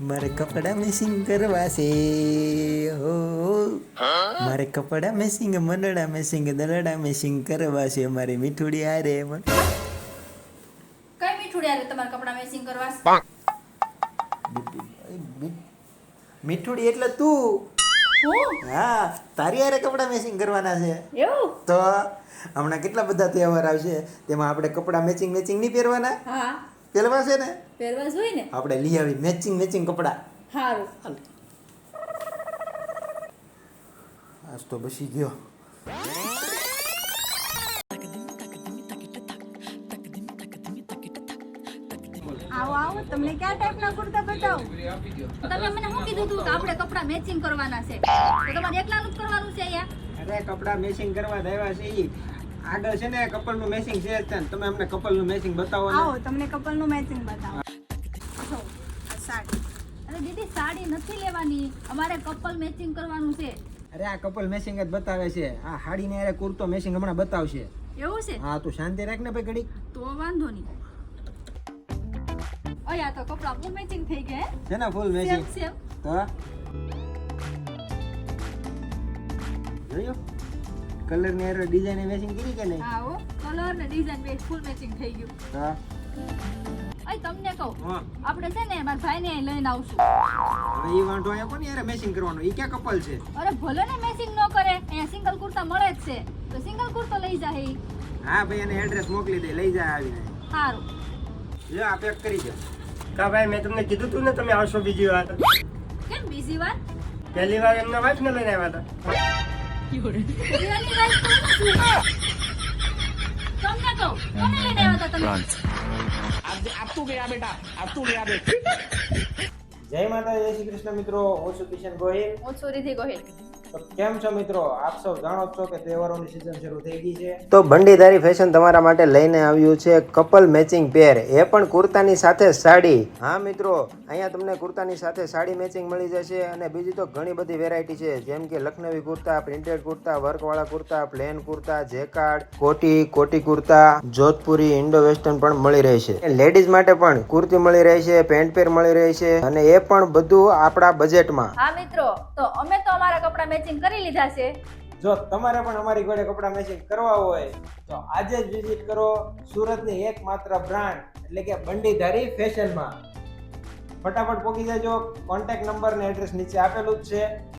મારે કપડા મેસિંગ કરવા છે. હો મારે કપડા મેસિંગ મનડા મેસિંગ દલડા મેસિંગ કરવા છે. મારી મીઠુડી આ રે કઈ મીઠું યાર તમારા કપડા મેચિંગ કરવા મીઠુડી એટલે તું. હા? તારી હારે કપડા મેસિંગ કરવાના છે. એવું? તો હમણાં કેટલા બધા તહેવાર આવશે? તેમાં આપણે કપડા મેચિંગ મેચિંગ નહીં પહેરવાના? હા. પહેરવા છે ને? પહેરવા જોઈએ ને? આપણે લઈ આવી મેચિંગ મેચિંગ કપડા. સારું આજ તો બસી ગયો. આવો આવો તમને કયા ટાઈપના કુર્તા બતાવું? તમે મને શું કીધું હતું કે આપણે કપડા મેચિંગ કરવાના છે? તો તમારે એકલાનું જ કરવાનું છે અહીંયા? અરે કપડા મેચિંગ કરવા દેવા છે ઈ આગળ છે ને કપલનું મેચિંગ છે તમે અમને કપલનું મેચિંગ બતાવો આવો તમને કપલનું મેચિંગ બતાવો સાડી. અરે દીદી સાડી નથી લેવાની. અમારે કપલ મેચિંગ કરવાનું છે. અરે આ કપલ મેચિંગ જ બતાવે છે. આ હાડી ને અરે કુર્તો મેચિંગ હમણાં બતાવશે. એવું છે? હા તું શાંતિ રાખ ને ભાઈ ઘડી તો વાંધો નહીં. અહીંયા તો કપડા બહુ મેચિંગ થઈ ગયા હે? છે ને ફૂલ મેચિંગ સેમ તો? જોયું? કલર ને એરો ડિઝાઇન મેચિંગ કરી કે નહીં? હા હો કલર ને ડિઝાઇન બે ફૂલ મેચિંગ થઈ ગયું. હા. અય તમને કહું હા. આપણે છે ને મારા ભાઈને અહીં લઈને આવશું. હવે ઈ વાંધો અહીંયા કોની યાર મેચિંગ કરવાનું? ઈ ક્યાં કપલ છે? અરે ભલે ને મેચિંગ ન કરે અહીંયા સિંગલ કુર્તા મળે જ છે. તો સિંગલ કુર્તો લઈ જાય હે હા ભાઈ એને એડ્રેસ મોકલી દે લઈ જાય આવીને. સારું લ્યો આ પેક કરી દે. કા ભાઈ મેં તમને કીધું તું ને તમે આવશો બીજી વાર. કેમ બીજી વાર? પહેલી વાર એમના વાઈફ ને લઈને આવ્યા હતા. જય માતા જય શ્રી કૃષ્ણ મિત્રો. હું છું કિશન ગોહિલ. હું છું રિધિ ગોહિલ. કેમ છો મિત્રો? આપ સૌ જાણો છો કે તહેવારોની સિઝન શરૂ થઈ ગઈ છે. તો ભંડીધારી ફેશન તમારા માટે લઈને આવ્યું છે કપલ મેચિંગ પેર એ પણ કુર્તાની સાથે સાડી. હા મિત્રો અહીંયા તમને કુર્તાની સાથે સાડી મેચિંગ મળી જશે અને બીજી તો ઘણી બધી વેરાયટી છે. જેમ કે લખનવી કુર્તા પ્રિન્ટેડ કુર્તા વર્કવાળા કુર્તા પ્લેન કુર્તા જેકાર્ડ કોટી કોટી કુર્તા જોધપુરી ઇન્ડો વેસ્ટર્ન પણ મળી રહેશે લેડીઝ માટે પણ કુર્તી મળી રહેશે પેન્ટ પેર મળી રહેશે અને એ પણ બધું આપણા બજેટમાં હા મિત્રો તો અમે તો અમારા કપડા મેચિંગ કરી લીધા છે? જો તમારે પણ અમારી જોડે કપડા મેચિંગ કરવા હોય, તો આજે જ વિઝિટ કરો સુરતની એકમાત્ર બ્રાન્ડ એટલે કે બંડીધારી ફેશનમાં ફટાફટ પહોંચી જજો કોન્ટેક્ટ નંબર ને એડ્રેસ નીચે આપેલું જ છે.